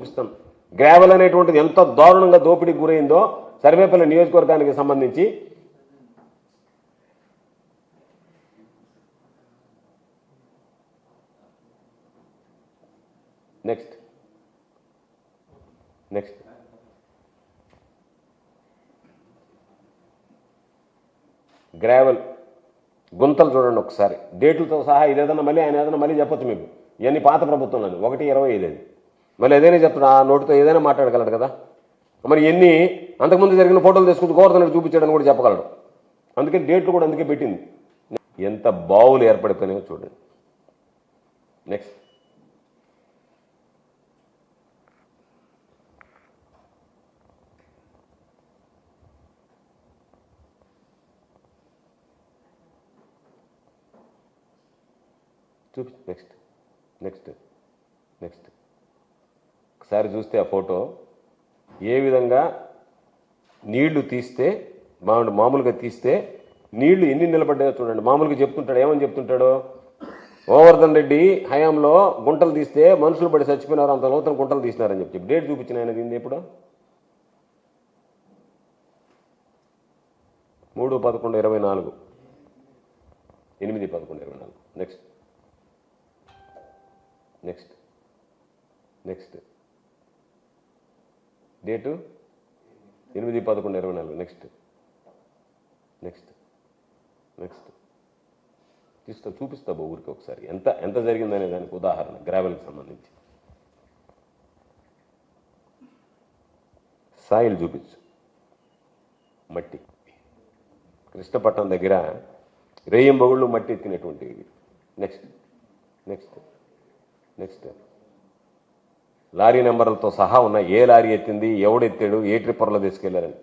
చూపిస్తాను గ్రావెల్ అనేటువంటిది ఎంత దారుణంగా దోపిడీకి గురైందో సర్వేపల్లి నియోజకవర్గానికి సంబంధించి. నెక్స్ట్. నెక్స్ట్. గ్రావెల్. గుంతలు చూడండి ఒకసారి. డేట్లతో సహా ఇదేదన్నా మళ్ళీ ఆయన ఏదైనా మళ్ళీ చెప్పొచ్చు మీకు. ఇవన్నీ పాత ప్రభుత్వంలో ఒకటి ఇరవై ఐదు అది. మళ్ళీ ఏదైనా చెప్తున్నా ఆ నోటితో ఏదైనా మాట్లాడగలడు కదా? మరి ఎన్ని అంతకుముందు జరిగిన ఫోటోలు తీసుకుని గోవర్ధనుడు చూపించాడని కూడా చెప్పగలడు. అందుకే డేట్లు కూడా అందుకే పెట్టింది. ఎంత బావులు ఏర్పడిపోయినాయో చూడండి. నెక్స్ట్ చూపి నెక్స్ట్ నెక్స్ట్ నెక్స్ట్ ఒకసారి చూస్తే ఆ ఫోటో. ఏ విధంగా నీళ్ళు తీస్తే మామిడి మామూలుగా తీస్తే నీళ్ళు ఎన్ని నిలబడ్డాయో చూడండి. మామూలుగా చెప్తుంటాడు ఏమని చెప్తుంటాడు? గోవర్ధన్ రెడ్డి హయాంలో గుంటలు తీస్తే మనుషులు పడి చచ్చిపోయినారు అంత లోతున గుంటలు తీసినారని చెప్పి డేట్ చూపించిన ఆయన దీన్ని ఎప్పుడు? మూడు పదకొండు ఇరవై నాలుగు. ఎనిమిది పదకొండు ఇరవై నాలుగు. Next next next date? ఎనిమిది పదకొండు ఇరవై నాలుగు. నెక్స్ట్ నెక్స్ట్ నెక్స్ట్ తీస్తా చూపిస్తా బా ఊరికి ఒకసారి. ఎంత ఎంత జరిగిందనే దానికి ఉదాహరణ గ్రావెల్కి సంబంధించి. సాయిల్ చూపించు. మట్టి. కృష్ణపట్నం దగ్గర రేయింబగుళ్ళు మట్టి ఎత్తినటువంటి నెక్స్ట్ నెక్స్ట్ నెక్స్ట్ లారీ నెంబర్లతో సహా ఉన్న ఏ లారీ ఎత్తింది ఎవడెత్తాడు ఏ ట్రిప్పర్లో తీసుకెళ్ళారని.